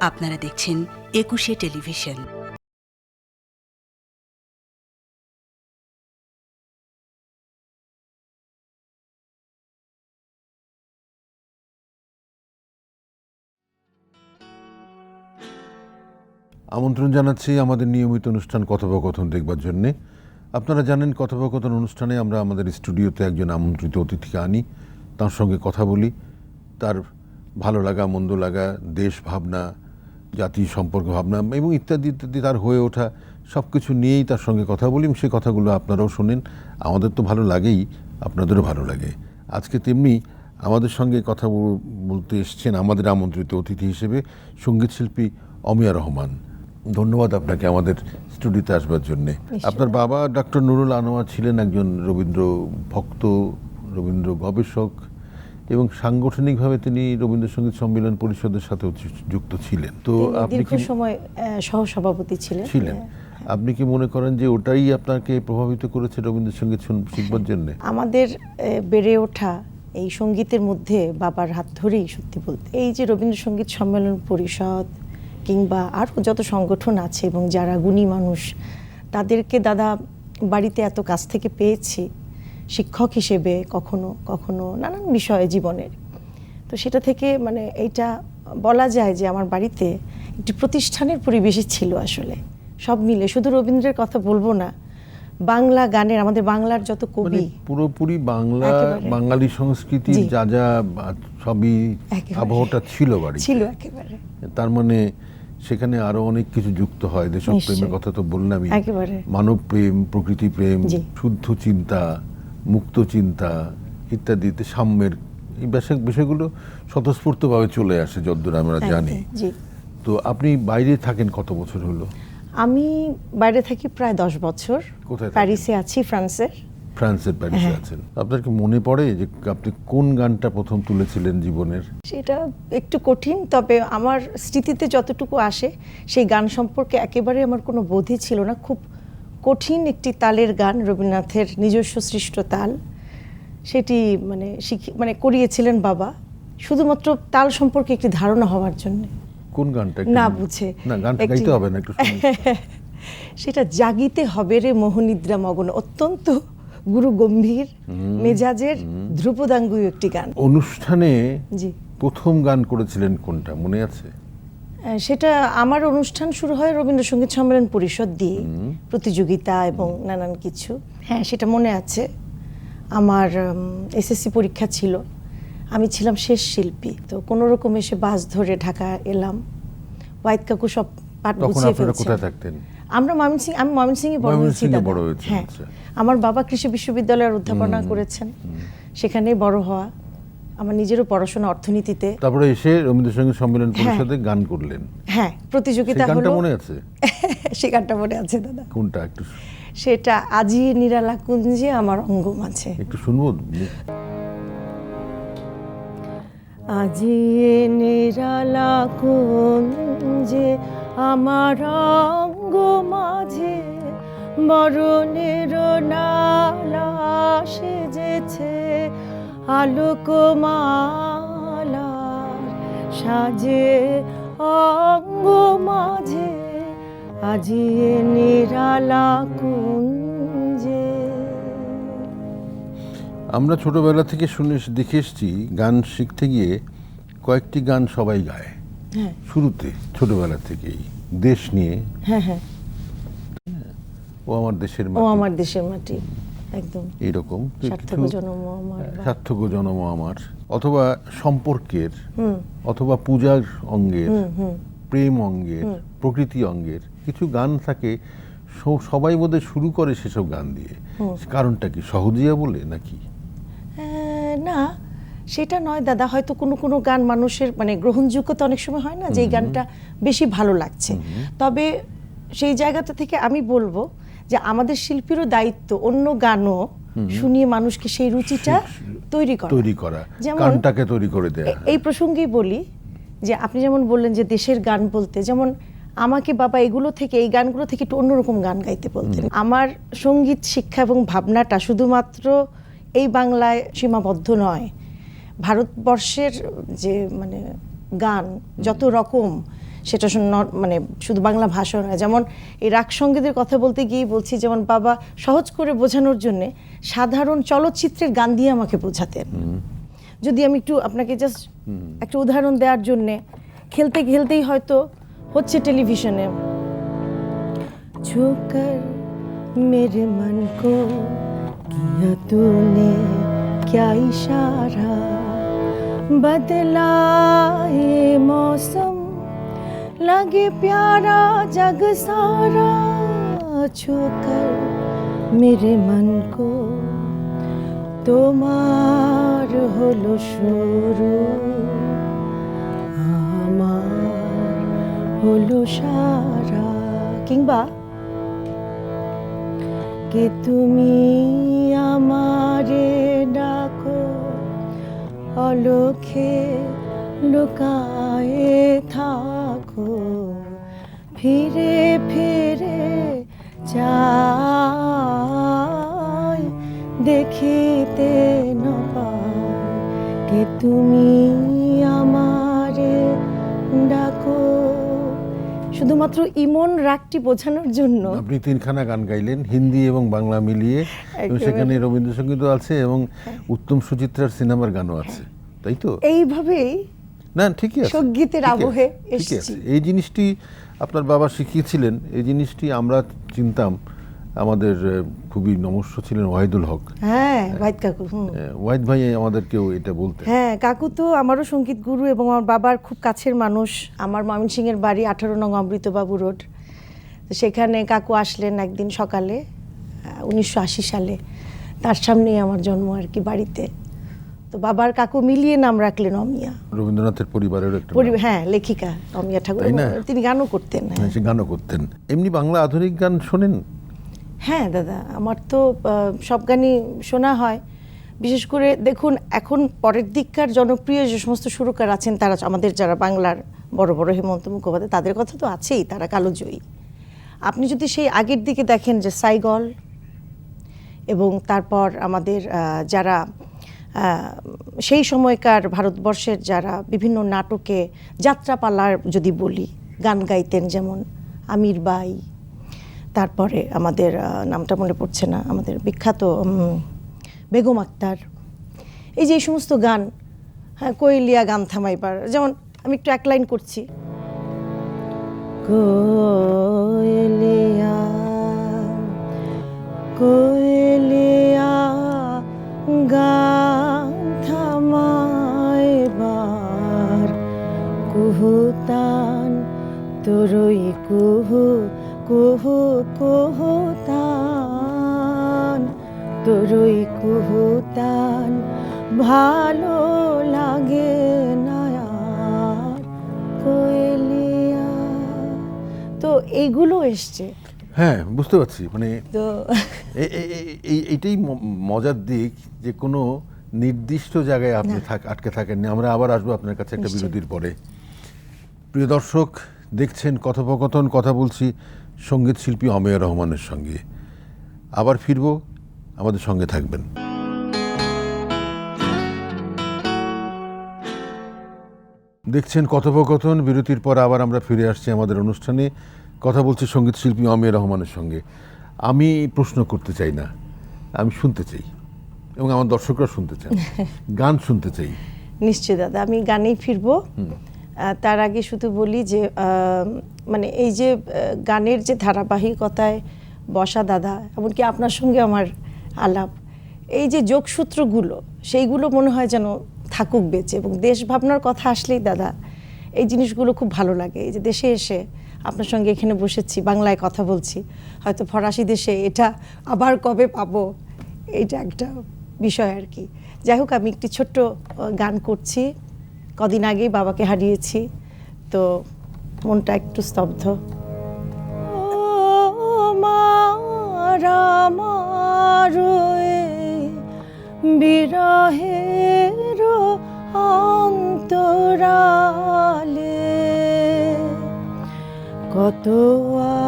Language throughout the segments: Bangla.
আপনারা দেখছেন একুশে টেলিভিশন। আমন্ত্রণ জানাচ্ছি আমাদের নিয়মিত অনুষ্ঠান কথোপকথন দেখবার জন্যে। আপনারা জানেন, কথোপকথন অনুষ্ঠানে আমরা আমাদের স্টুডিওতে একজন আমন্ত্রিত অতিথিকে আনি। তার সঙ্গে কথা বলি। তার ভালো লাগা, মন্দ লাগা, দেশ ভাবনা জাতি সম্পর্ক ভাবনা এবং ইত্যাদি ইত্যাদি তার হয়ে ওঠা সব কিছু নিয়েই তার সঙ্গে কথা বলি সেই কথাগুলো আপনারাও শোনেন। আমাদের তো ভালো লাগেই আপনাদেরও ভালো লাগে। আজকে তেমনি আমাদের সঙ্গে কথা বলতে এসছেন আমাদের আমন্ত্রিত অতিথি হিসেবে সংগীত শিল্পী অমিয়া রহমান। ধন্যবাদ আপনাকে আমাদের স্টুডিওতে আসবার জন্যে। আপনার বাবা ডক্টর নুরুল আনোয়ার ছিলেন একজন রবীন্দ্র ভক্ত রবীন্দ্র গবেষক এবং সাংগঠনিকভাবে তিনি রবীন্দ্রসঙ্গীত সম্মেলন পরিষদের সাথেও যু- যুক্ত ছিলেন। তো আপনি কি সময় সহসভাপতি ছিলেন। ছিলেন। আপনি কি মনে করেন যে ওটাই আপনাকে প্রভাবিত করেছে রবীন্দ্রসঙ্গীত শিখবার জন্য? আমাদের বেড়ে ওঠা এই সঙ্গীতের মধ্যে বাবার হাত ধরেই সত্যি বলতে এই যে রবীন্দ্রসঙ্গীত সম্মেলন পরিষদ কিংবা আরও যত সংগঠন আছে এবং যারা গুণী মানুষ তাদেরকে দাদা বাড়িতে এত কাছ থেকে পেয়েছি শিক্ষক হিসেবে কখনো কখনো নানান বিষয়ে জীবনের। তো সেটা থেকে মানে এইটা বলা যায় যে আমার বাড়িতে একটি প্রতিষ্ঠানের পরিবেশই ছিল আসলে। সব মিলে শুধু রবীন্দ্রের কথা বলব না বাংলা গানের আমাদের বাংলার যত মানে কবি পুরোপুরি বাংলা বাঙালি সংস্কৃতির যা যা সবই। আবহাওয়াটা ছিল বাড়ি ছিল একেবারে। তার মানে সেখানে আরও অনেক কিছু যুক্ত হয়। দেশপ্রেমের। কথা তো বললামই। একেবারে। মানব প্রেম প্রকৃতি প্রেম শুদ্ধ চিন্তা মুক্ত চিন্তা ইত্যাদিতে সাম্যের এই বিষয়- বিষয়গুলো স্বতঃস্ফূর্তভাবে চলে আসে যদ্দূর আমরা জানি। তো আপনি বাইরে থাকেন কত বছর হলো? আমি বাইরে থাকি প্রায় দশ বছর। কোথায়? প্যারিসে আছি ফ্রান্সের। ফ্রান্সের প্যারিসে হ্যাঁ। আছেন। আপনার কি মনে পড়ে যে আপনি কোন গানটা প্রথম তুলেছিলেন জীবনের? সেটা একটু কঠিন তবে আমার স্মৃতিতে যতটুকু আসে সেই গান সম্পর্কে একেবারে আমার কোনো বোধই ছিল না। খুব কঠিন একটি তালের গান রবীন্দ্রনাথের নিজস্ব সৃষ্ট তাল। সেটি মানে শিখি মানে করিয়েছিলেন বাবা। শুধুমাত্র তাল সম্পর্কে একটি ধারণা হওয়ার জন্য। কোন গানটা না বুঝে। না গানটা গাইতে হবে না একটু সেটা জাগিতে হবে রে মোহনিদ্রা মগন। অত্যন্ত গুরু গম্ভীর মেজাজের ধ্রুপদাঙ্গুই একটি গান। অনুষ্ঠানে জি। প্রথম গান করেছিলেন কোনটা মনে আছে? সেটা আমার অনুষ্ঠান শুরু হয় রবীন্দ্রসঙ্গীত সম্মেলন পরিষদ দিয়ে প্রতিযোগিতা এবং নানান কিছু। হ্যাঁ সেটা মনে আছে। আমার এসএসসি পরীক্ষা ছিল। আমি ছিলাম শেষ শিল্পী তো কোনো রকম এসে বাস ধরে ঢাকা এলাম। ওয়াইদ কাকু সব পাঠ গুছিয়ে ফেলছেন কোথায় থাকতেন? আমরা ময়মনসিং আমি ময়মনসিংহে বড় হয়েছি হ্যাঁ। আচ্ছা। আমার বাবা কৃষি বিশ্ববিদ্যালয়ের অধ্যাপনা করেছেন। সেখানেই বড় হওয়া। আমার নিজেরও পড়াশোনা অর্থনীতিতে। তারপরে এসে রবীন্দ্রসঙ্গীত সম্মেলন পরিষদে গান করলেন। হ্যাঁ প্রতিযোগিতা গানটা হলো মনে আছে? সে গানটা মনে আছে দাদা। কোনটা? একটু সেটা আজি নিরালা কুঞ্জে আমার অঙ্গ মাঝে একটু শুনব? আজি নিরালা কুঞ্জে আমার অঙ্গ মাঝে মরণের নালা সেজেছে। আলোকমালার সাজে অঙ্গ মাঝে আজি নিরালা কুঞ্জে। আমরা ছোটবেলা থেকে শুনে দেখে এসেছি গান শিখতে গিয়ে কয়েকটি গান সবাই গায়। হ্যাঁ। শুরুতে ছোটবেলা থেকেই দেশ নিয়ে। হ্যাঁ হ্যাঁ। ও আমার দেশের ও আমার দেশের মাটি। একদম। সার্থক জনম আমার অথবা সম্পর্কের অথবা পূজার অঙ্গের প্রেম অঙ্গের প্রকৃতি অঙ্গের কিছু গান থাকে সবাই বোধহয় শুরু করে সেসব গান দিয়ে। কারণটা কি? সহজিয়া বলে নাকি? না সেটা নয় দাদা। হয়তো কোনো কোনো গান মানুষের মানে গ্রহণযোগ্যতা অনেক সময় হয় না যে গানটা বেশি ভালো লাগছে। তবে সেই জায়গাটা থেকে আমি বলব যে আমাদের শিল্পীরও দায়িত্ব অন্য গানও শুনিয়ে মানুষকে সেই রুচিটা তৈরি করা। তৈরি করা গানটাকে তৈরি করে দেয়া এই প্রসঙ্গেই বলি যে আপনি যেমন বললেন যে দেশের গান বলতে যেমন আমাকে বাবা এগুলো থেকে এই গানগুলো থেকে একটু অন্যরকম গান গাইতে বলতেন। আমার সংগীত শিক্ষা এবং ভাবনাটা শুধুমাত্র এই বাংলায় সীমাবদ্ধ নয়। ভারতবর্ষের যে মানে গান যত রকম সেটা শুন- ন- মানে শুধু বাংলা ভাষা নয় যেমন এই রাগ সঙ্গীতের কথা বলতে গিয়ে বলছি যেমন বাবা সহজ করে বোঝানোর জন্য সাধারণ চলচ্চিত্রের গান দিয়ে আমাকে বোঝাতেন যদি আমি একটু আপনাকে জাস্ট একটা উদাহরণ দেওয়ার জন্যে খেলতে খেলতেই হয়তো হচ্ছে টেলিভিশনে छू कर मेरे मन को किया तूने क्या इशारा बदला ये मौसम लगे प्यारा जग सारा छू कर मेरे मन को তোমার হলো শুরু আমার হলো সারা কিংবা কে তুমি আমারে ডাকো অলখে লুকায়ে থাকো ফিরে ফিরে যাই দেখিতে ন পাই কে তুমি আমারে ডাকো। শুধুমাত্র ইমন রাগটি বোঝানোর জন্য। আপনি তিনখানা গান গাইলেন হিন্দি এবং বাংলা মিলিয়ে। এবং সেখানে রবীন্দ্রসঙ্গীতও আছে এবং উত্তম সুচিত্রার সিনেমার গানও আছে তাই তো? এইভাবেই না ঠিকই আছে। সঙ্গীতের আবহে। এই জিনিসটি আপনার বাবা শিখিয়েছিলেন এই জিনিসটি আমরা চিনতাম। আমাদের খুবই নমস্য ছিলেন ওয়াহিদুল হক। হ্যাঁ ওয়াহিদ কাকু ওয়াহিদ ভাই আমাদেরকেও এটা বলতেন। হ্যাঁ কাকু তো আমারও সংগীত গুরু এবং আমার বাবার খুব কাছের মানুষ। আমার ময়মনসিংহের বাড়ি আঠারো নং অমৃতবাবু রোড। তো সেখানে কাকু আসলেন একদিন সকালে উনিশশো আশি সালে। তার সামনেই আমার জন্ম আর কি বাড়িতে। তো বাবার কাকু মিলিয়ে নাম রাখলেন অমিয়া। রবীন্দ্রনাথের পরিবারের একটা হ্যাঁ লেখিকা অমিয়া ঠাকুর। তিনি গানও করতেন হ্যাঁ। হ্যাঁ, সে গানও করতেন। এমনি বাংলা আধুনিক গান শোনেন? হ্যাঁ দাদা আমার তো সব গানই শোনা হয়। বিশেষ করে দেখুন এখন পরের দিককার জনপ্রিয় যে সমস্ত সুরকার আছেন তারা আমাদের যারা বাংলার বড় বড় হেমন্ত মুখোপাধ্যায় তাদের কথা তো আছেই তারা কালোজয়ী আপনি যদি সেই আগের দিকে দেখেন যে সাইগল এবং তারপর আমাদের যারা সেই সময়কার ভারতবর্ষের যারা বিভিন্ন নাটকে যাত্রাপালার যদি বলি, গান গাইতেন যেমন আমির বাই, তারপরে আমাদের নামটা মনে পড়ছে না, আমাদের বিখ্যাত বেগম আক্তার। এই যে এই সমস্ত গান হ্যাঁ কোয়েলিয়া গান থামাইবার যেমন আমি একটু এক লাইন করছি। কোয়েলিয়া কোয়েলিয়া তোরই কুহু কুহু কুহুতান তোরই কুহুতান ভালো লাগে না কোয়েলিয়া। তো এইগুলো এসছে। হ্যাঁ বুঝতে পারছি। মানে তো এইটাই মজার দিক যে কোনো নির্দিষ্ট জায়গায় আপনি থাক আটকে থাকেননি। আমরা আবার আসব আপনার কাছে একটা। বিরতির পরে। প্রিয় দর্শক দেখছেন কথোপকথন কথা বলছি সংগীত শিল্পী অমেয় রহমানের সঙ্গে। আবার ফিরবো আমাদের সঙ্গে থাকবেন। দেখছেন কথোপকথন বিরতির পর আবার আমরা ফিরে আসছি আমাদের অনুষ্ঠানে। কথা বলছি সংগীত শিল্পী অমেয় রহমানের সঙ্গে। আমি প্রশ্ন করতে চাই না আমি শুনতে চাই এবং আমার দর্শকরা শুনতে চান গান শুনতে চাই। নিশ্চয় দাদা আমি গানেই ফিরবো। তার আগে শুধু বলি যে মানে এই যে গানের যে ধারাবাহিকতায় বসা দাদা, এমনকি আপনার সঙ্গে আমার আলাপ, এই যে যোগসূত্রগুলো, সেইগুলো মনে হয় যেন থাকুক বেঁচে এবং দেশ ভাবনার কথা আসলেই দাদা, এই জিনিসগুলো খুব ভালো লাগে। এই যে দেশে এসে আপনার সঙ্গে এখানে বসেছি, বাংলায় কথা বলছি, হয়তো ফরাসি দেশে এটা আবার কবে পাবো, এইটা একটা বিষয় আর কি। যাই হোক, আমি একটি ছোট্ট গান করছি। কদিন আগেই বাবাকে হারিয়েছি, তো মনটা একটু স্তব্ধ। অন্তরালে কত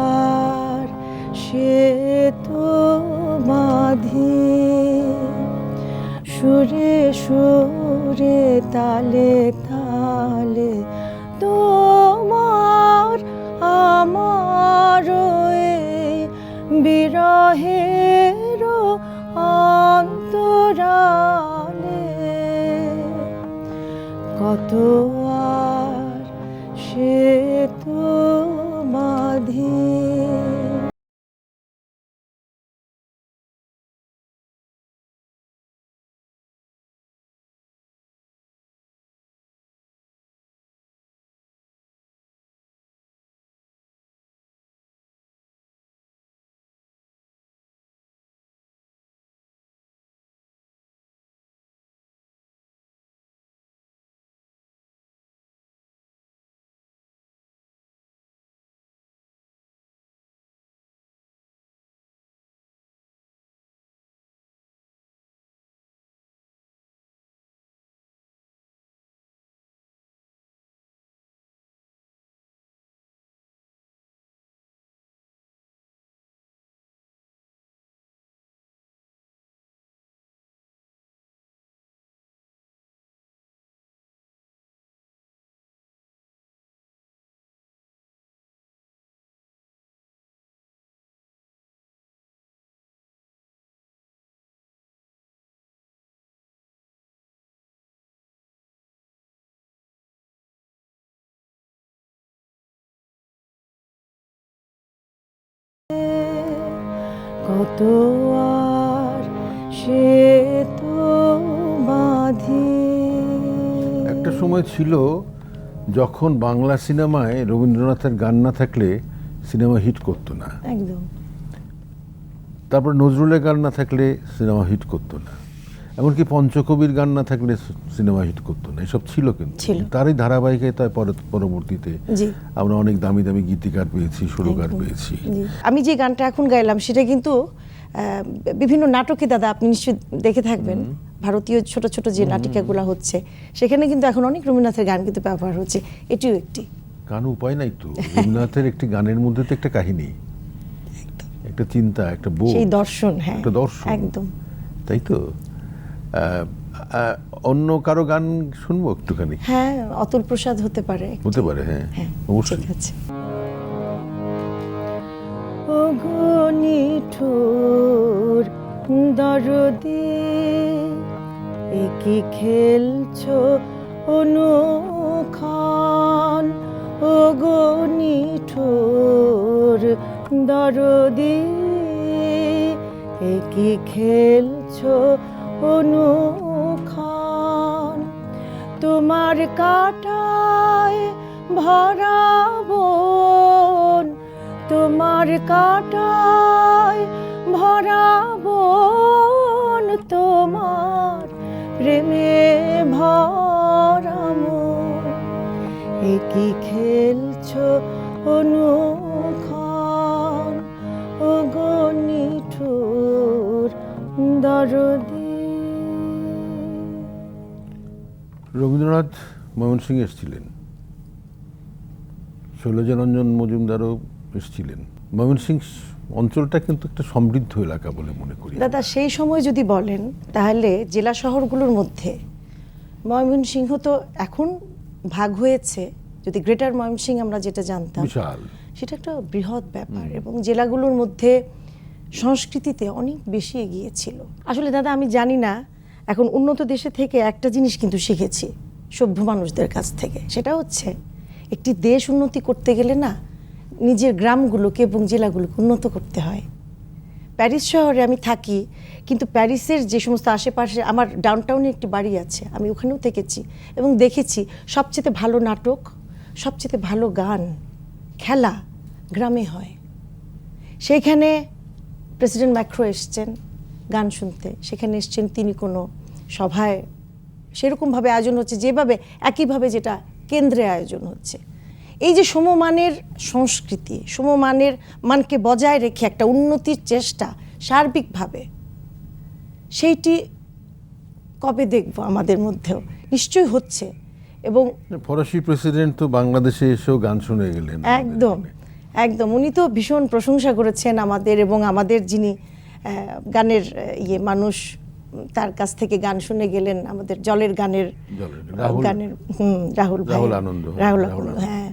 আর সে তো বাঁধে। সুরে সুরে তালে রয়ে বিরহের অন্তরালে। কত আর সে তো কত আর সে তো বাঁধে। একটা সময় ছিল যখন বাংলা সিনেমায় রবীন্দ্রনাথের গান না থাকলে সিনেমা হিট করতো না। একদম। তারপর নজরুলের গান না থাকলে সিনেমা হিট করতো না। এমনকি পঞ্চকবির গান না থাকলে সিনেমা হিট করতো না এসব ছিল কিন্তু। তারই ধারাবাহিকতায় পরে পরবর্তীতে আমরা অনেক দামি দামি গীতিকার পেয়েছি সুরকার। পেয়েছি। আমি যে গানটা এখন গাইলাম সেটা কিন্তু বিভিন্ন নাটকে দাদা আপনি নিশ্চয়ই দেখে থাকবেন। ভারতীয় ছোট ছোট যে নাটিকাগুলো হচ্ছে সেখানে কিন্তু এখন অনেক রবীন্দ্রনাথের গান কিন্তু ব্যবহার হচ্ছে। এটিও একটি। গান উপায় নাই তো। রবীন্দ্রনাথের একটি গানের মধ্যে তো একটা কাহিনী। একটা চিন্তা একটা বই দর্শন হ্যাঁ। একটা দর্শন। একদম। তাই তো? অন্য কারও গান শুনব একটুখানি? হ্যাঁ অতুল প্রসাদ হতে পারে। হতে পারে হ্যাঁ হ্যাঁ অবশ্যই। ঠিক আছে। অগণিঠুর দরদে একই খেলছো অনুখান? অগণিঠুর দরদে একই খেলছো অনুখান তোমার কাটায় ভরাবন তোমার কাটায় ভরাবন তোমার প্রেমে ভরাম একই খেলছো রবীন্দ্রনাথ ময়মনসিং এসেছিলেন। শৈলজারঞ্জন মজুমদারও এসেছিলেন। ময়মনসিং অঞ্চলটা কিন্তু একটা সমৃদ্ধ এলাকা বলে মনে করি। দাদা সেই সময় যদি বলেন তাহলে জেলা শহরগুলোর মধ্যে ময়মনসিংহ তো এখন ভাগ হয়েছে। যদি গ্রেটার ময়মনসিংহ আমরা যেটা জানতাম বিশাল। সেটা একটা বৃহৎ ব্যাপার এবং জেলাগুলোর মধ্যে সংস্কৃতিতে অনেক বেশি এগিয়ে ছিল। আসলে দাদা আমি জানি না এখন উন্নত দেশে থেকে একটা জিনিস কিন্তু শিখেছি, সভ্য মানুষদের কাছ থেকে। সেটা হচ্ছে, একটি দেশ উন্নতি করতে গেলে না, নিজের গ্রামগুলোকে এবং জেলাগুলোকে উন্নত করতে হয়। প্যারিস শহরে আমি থাকি, কিন্তু প্যারিসের যে সমস্ত আশেপাশে, আমার ডাউনটাউনে একটি বাড়ি আছে, আমি ওখানেও থেকেছি এবং দেখেছি সবচেয়ে ভালো নাটক, সবচেয়ে ভালো গান, খেলা গ্রামে হয়। সেইখানে প্রেসিডেন্ট ম্যাক্রো এসছেন গান শুনতে। সেখানে এসছেন তিনি কোনো সভায় সেরকমভাবে আয়োজন হচ্ছে যেভাবে একইভাবে যেটা কেন্দ্রে আয়োজন হচ্ছে। এই যে সমমানের সংস্কৃতি সমমানের মানকে বজায় রেখে একটা উন্নতির চেষ্টা সার্বিকভাবে সেইটি কবে দেখব আমাদের মধ্যেও? নিশ্চয়ই হচ্ছে। এবং ফরাসি প্রেসিডেন্ট তো বাংলাদেশে এসেও গান শুনে গেলেন একদম একদম। উনি তো ভীষণ প্রশংসা করেছেন আমাদের এবং আমাদের যিনি গানের ইয়ে মানুষ তার কাছ থেকে গান শুনে গেলেন আমাদের জলের গানের গানের হুম, রাহুল রাহুল আনন্দ, রাহুল রাহুল। হ্যাঁ।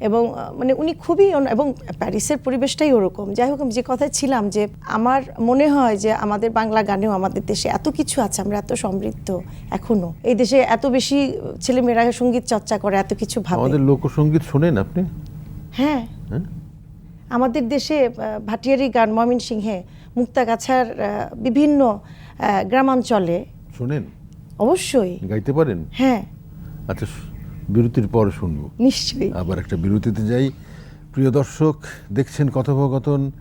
এবং মানে উনি খুবই এবং প্যারিসের পরিবেশটাই ওরকম। যাই হোক আমি যে কথায় ছিলাম যে আমার মনে হয় যে আমাদের বাংলা গানেও আমাদের দেশে এত কিছু আছে আমরা এত সমৃদ্ধ এখনও। এই দেশে এত বেশি ছেলেমেয়েরা সংগীত চর্চা করে এত কিছু ভাবে। আমাদের লোকসঙ্গীত শোনেন আপনি? হ্যাঁ। হ্যাঁ? আমাদের দেশে ভাটিয়ারি গান ময়মনসিংহে মুক্তাগাছার আহ, বিভিন্ন গ্রামাঞ্চলে। শোনেন। অবশ্যই। গাইতে পারেন? হ্যাঁ। আচ্ছা বিরতির পর শুনব। নিশ্চয়ই। আবার একটা বিরতিতে যাই। প্রিয় দর্শক দেখছেন কথোপকথন?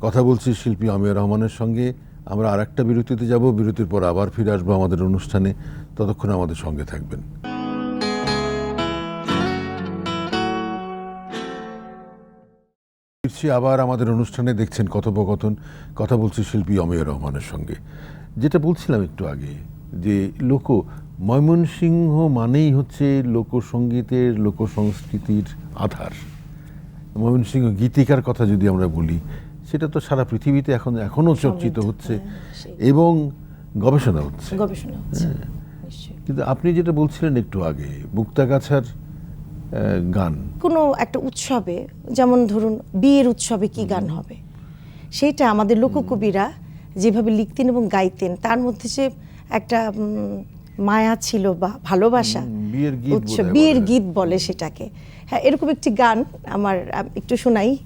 কথা বলছি শিল্পী আমিয়া রহমানের সঙ্গে। আমরা আর একটা বিরতিতে যাব। বিরতির পর আবার ফিরে আসব আমাদের অনুষ্ঠানে। ততক্ষণ আমাদের সঙ্গে থাকবেন। ফিরছি আবার আমাদের অনুষ্ঠানে দেখছেন কথোপকথন। কথা বলছি শিল্পী অমেয় রহমানের সঙ্গে। যেটা বলছিলাম একটু আগে যে লোক ময়মনসিংহ মানেই হচ্ছে লোকসঙ্গীতের লোকসংস্কৃতির আধার। ময়মনসিংহ গীতিকার কথা যদি আমরা বলি সেটা তো সারা পৃথিবীতে এখন এখনও চর্চিত হচ্ছে এবং গবেষণা হচ্ছে। গবেষণা হচ্ছে কিন্তু আপনি যেটা বলছিলেন একটু আগে মুক্তাগাছার গান? কোনো একটা উৎসবে যেমন ধরুন বিয়ের উৎসবে কি গান হবে? সেইটা আমাদের লোককবিরা যেভাবে লিখতেন এবং গাইতেন তার মধ্যে যে একটা মায়া ছিল বা ভালোবাসা বিয়ের উৎসব। গীত বলে সেটাকে। হ্যাঁ এরকম একটি গান আমার একটু শোনাই।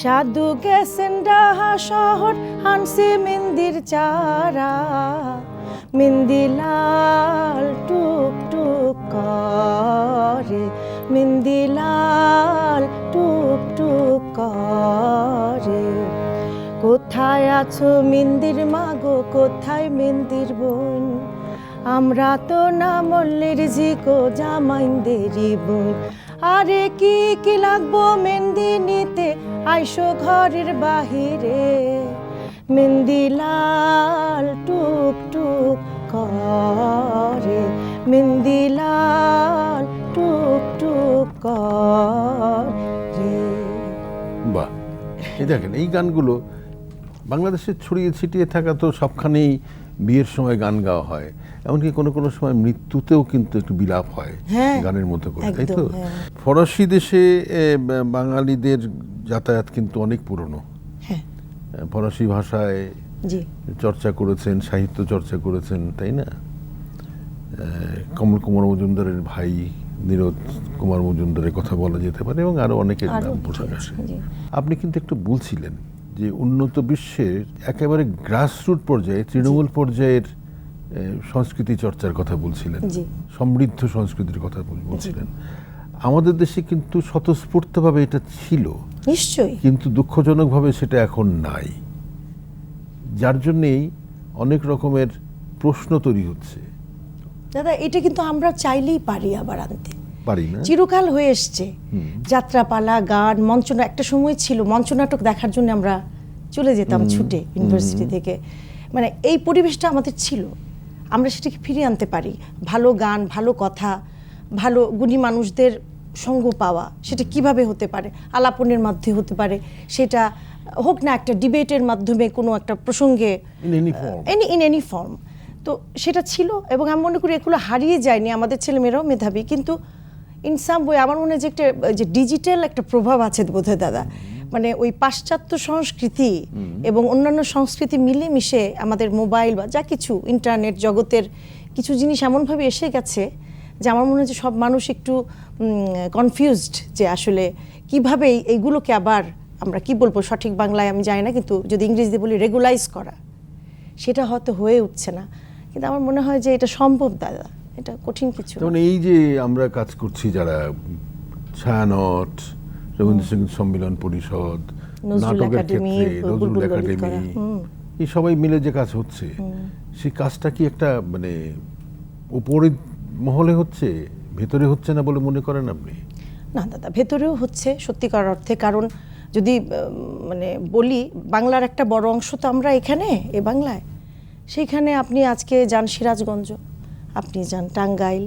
সাধু গেছেন ডাহা শহর হানসি মিন্দির চারা। মিন্দি লাল টুক টুক করে মিন্দি লাল টুক টুক করে। কোথায় আছো মিন্দির মাগো, কোথায় মিন্দির বোন? আমরা তো না মল্লের জিকো জামাইন্দেরি বোন। আরে কি কি লাগবো মেহেন্দি নিতে? আইসো ঘরের বাহিরে। মেহেন্দি লাল টুক টুক করে মেহেন্দি লাল টুক টুক করে। বাহ এই দেখেন এই গানগুলো বাংলাদেশে ছড়িয়ে ছিটিয়ে থাকা তো সবখানেই বিয়ের সময় গান গাওয়া হয় এমনকি কোনো কোনো সময় মৃত্যুতেও কিন্তু একটু বিলাপ হয় হ্যাঁ, গানের মধ্যে করে তাই তো? হ্যাঁ। ফরাসি দেশে বাঙালিদের যাতায়াত কিন্তু অনেক পুরনো। ফরাসি ভাষায় চর্চা করেছেন সাহিত্য চর্চা করেছেন তাই না? কমল কুমার মজুমদারের ভাই নীরদ কুমার মজুমদারের কথা বলা যেতে পারে এবং আরও অনেকের নাম আছে, আসে আপনি কিন্তু একটু বলছিলেন যে উন্নত বিশ্বের একেবারে গ্রাসরুট পর্যায়ে তৃণমূল পর্যায়ের সংস্কৃতি চর্চার কথা বলছিলেন সমৃদ্ধ সংস্কৃতির কথা বলছিলেন। আমাদের দেশে কিন্তু স্বতঃস্ফূর্তভাবে এটা ছিল। নিশ্চয়ই। কিন্তু দুঃখজনকভাবে সেটা এখন নাই। যার জন্যেই অনেক রকমের প্রশ্ন তৈরি হচ্ছে। দাদা এটা কিন্তু আমরা চাইলেই পারি আবার আনতে। পারি না? চিরকাল হয়ে এসছে। যাত্রাপালা গান মঞ্চনা একটা সময় ছিল মঞ্চনাটক দেখার জন্য আমরা চলে যেতাম ছুটে ইউনিভার্সিটি থেকে। মানে এই পরিবেশটা আমাদের ছিল। আমরা সেটাকে ফিরিয়ে আনতে পারি। ভালো গান ভালো কথা ভালো গুণী মানুষদের সঙ্গ পাওয়া সেটা কীভাবে হতে পারে? আলাপনের মাধ্যমে হতে পারে। সেটা হোক না একটা ডিবেটের মাধ্যমে কোনো একটা প্রসঙ্গে. এনি ইন এনি ফর্ম তো সেটা ছিল এবং আমি মনে করি এগুলো হারিয়ে যায়নি আমাদের ছেলেমেয়েরাও মেধাবী। কিন্তু ইন সাম ওয়ে আমার মনে হয় যে একটা যে ডিজিটাল একটা প্রভাব আছে বোধহয় দাদা। মানে ওই পাশ্চাত্য সংস্কৃতি এবং অন্যান্য সংস্কৃতি মিলেমিশে আমাদের মোবাইল বা যা কিছু ইন্টারনেট জগতের কিছু জিনিস এমনভাবে এসে গেছে যে আমার মনে হয় যে সব মানুষ একটু কনফিউজড যে আসলে কীভাবে এইগুলোকে আবার আমরা কি বলব সঠিক বাংলায় আমি জানি না কিন্তু যদি ইংরেজিতে বলি রেগুলাইজ করা সেটা হয়তো হয়ে উঠছে না কিন্তু আমার মনে হয় যে এটা সম্ভব দাদা এটা কঠিন কিছু। যেমন এই যে আমরা কাজ করছি যারা ছায়ানট রবীন্দ্রসঙ্গীত সম্মেলন পরিষদ নাটকের ক্ষেত্রে নজরুল একাডেমি হুম। এই সবাই মিলে যে কাজ হচ্ছে সেই কাজটা কি একটা মানে উপরের মহলে হচ্ছে ভেতরে হচ্ছে না বলে মনে করেন আপনি? না, দাদা, ভেতরেও হচ্ছে সত্যিকার অর্থে, কারণ যদি মানে বলি, বাংলার একটা বড় অংশ তো আমরা এখানে, এ বাংলায়। সেইখানে আপনি আজকে যান সিরাজগঞ্জ, আপনি যান টাঙ্গাইল,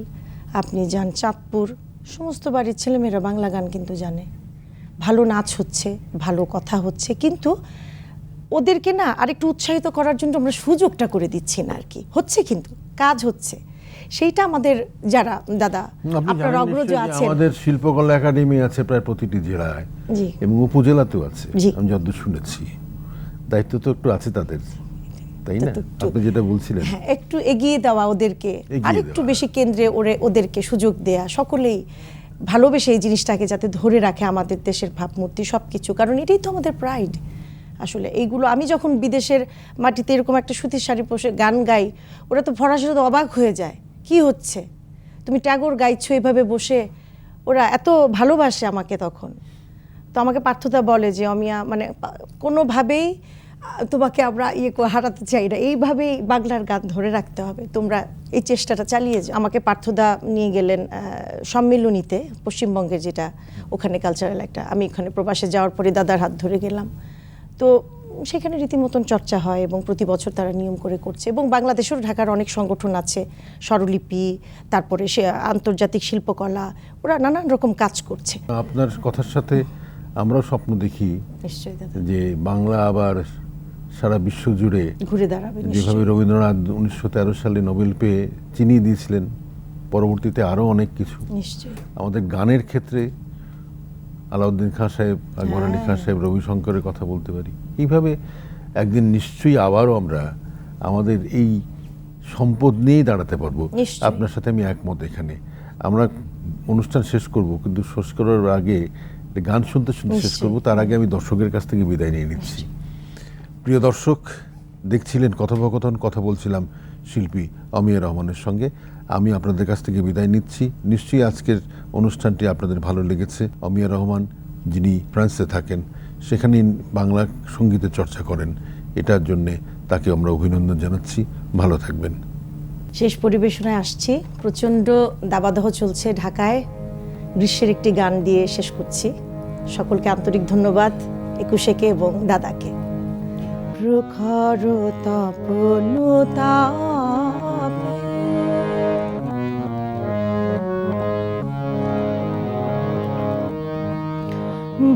আপনি যান চাঁদপুর, সমস্ত বাড়ির ছেলেমেয়েরা বাংলা গান কিন্তু জানে। ভালো নাচ হচ্ছে, ভালো কথা হচ্ছে, কিন্তু ওদেরকে না আরেকটু উৎসাহিত করার জন্য আমরা সুযোগটা করে দিচ্ছি না আর কি। হচ্ছে কিন্তু, কাজ হচ্ছে। সেইটা আমাদের যারা দাদা আপনি আপনার অগ্রজ আছেন। আমাদের শিল্পকলা একাডেমি আছে প্রায় প্রতিটি জেলায় জি। এবং উপজেলাতেও আছে। আমি যতদূর শুনেছি। দায়িত্ব তো একটু আছে তাদের তাই না? আপনি যেটা বলছিলেন। হ্যাঁ একটু এগিয়ে দেওয়া ওদেরকে এগিয়ে আর একটু বেশি কেন্দ্রে ওরে ওদেরকে সুযোগ দেয়া সকলেই ভালোবেসে এই জিনিসটাকে যাতে ধরে রাখে আমাদের দেশের ভাবমূর্তি সব কিছু কারণ এটাই তো আমাদের প্রাইড আসলে এইগুলো আমি যখন বিদেশের মাটিতে এরকম একটা সুতির শাড়ি পোষে গান গাই ওরা তো ফরাসি তো অবাক হয়ে যায়। কি হচ্ছে? তুমি ট্যাগর গাইছো এভাবে বসে। ওরা এত ভালোবাসে আমাকে তখন। তো আমাকে পার্থতা বলে যে, অমিয়া মানে কোনোভাবেই তোমাকে আমরা ইয়ে হারাতে চাই না। এইভাবেই বাংলার গান ধরে রাখতে হবে। তোমরা এই চেষ্টাটা চালিয়ে যাও। আমাকে পার্থদা নিয়ে গেলেন সম্মিলনীতে, পশ্চিমবঙ্গের যেটা ওখানে কালচারাল একটা, আমি ওখানে প্রবাসে যাওয়ার পরে দাদার হাত ধরে গেলাম। তো সেখানে রীতিমতন চর্চা হয় এবং প্রতি বছর তারা নিয়ম করে করছে এবং বাংলাদেশেও ঢাকার অনেক সংগঠন আছে। স্বরলিপি তারপরে সে আন্তর্জাতিক শিল্পকলা ওরা নানান রকম কাজ করছে। আপনার কথার সাথে আমরাও স্বপ্ন দেখি নিশ্চয়ই যে বাংলা আবার সারা বিশ্ব জুড়ে ঘুরে দাঁড়াবে যেভাবে রবীন্দ্রনাথ উনিশশো তেরো সালে নোবেল পেয়ে চিনিয়ে দিয়েছিলেন পরবর্তীতে আরও অনেক কিছু। আমাদের গানের ক্ষেত্রে আলাউদ্দিন খাঁ সাহেব আকবর আলী খান সাহেব রবিশঙ্করের কথা বলতে পারি। এইভাবে একদিন নিশ্চয়ই আবারও আমরা আমাদের এই সম্পদ নিয়েই দাঁড়াতে পারব। আপনার সাথে আমি একমত এখানে। আমরা অনুষ্ঠান শেষ করব কিন্তু শেষ করার আগে গান শুনতে শুনতে শেষ। করব তার আগে আমি দর্শকের কাছ থেকে বিদায় নিয়ে নিচ্ছি। প্রিয় দর্শক দেখছিলেন কথোপকথন কথা বলছিলাম শিল্পী অমিয়া রহমানের সঙ্গে। আমি আপনাদের কাছ থেকে বিদায় নিচ্ছি। নিশ্চয়ই আজকের অনুষ্ঠানটি আপনাদের ভালো লেগেছে। অমিয়া রহমান যিনি ফ্রান্সে থাকেন সেখানে বাংলা সঙ্গীতের চর্চা করেন। এটার জন্যে তাকে আমরা অভিনন্দন জানাচ্ছি। ভালো থাকবেন। শেষ পরিবেশনায় আসছি। প্রচণ্ড দাবাদহ চলছে ঢাকায়। গ্রীষ্মের একটি গান দিয়ে শেষ করছি। সকলকে আন্তরিক ধন্যবাদ একুশেকে এবং দাদাকে। প্রখর তপনতাপে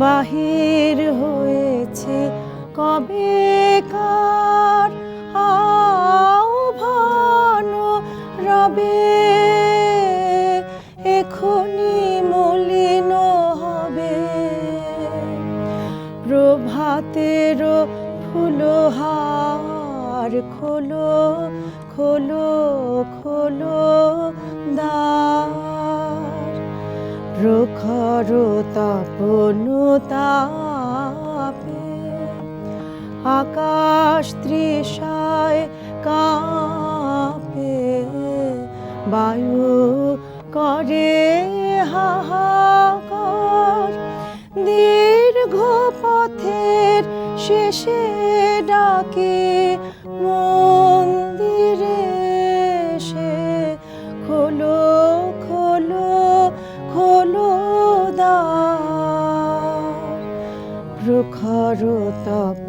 বাহির হয়েছে। কবে কার আহ্বান রবে প্রখর তপনতাপে আকাশ তৃষায় কাঁপে। বায়ু করে হাহাকার। দীর্ঘ পথের শেষে ডাকে দ্বার প্রখর তপন তা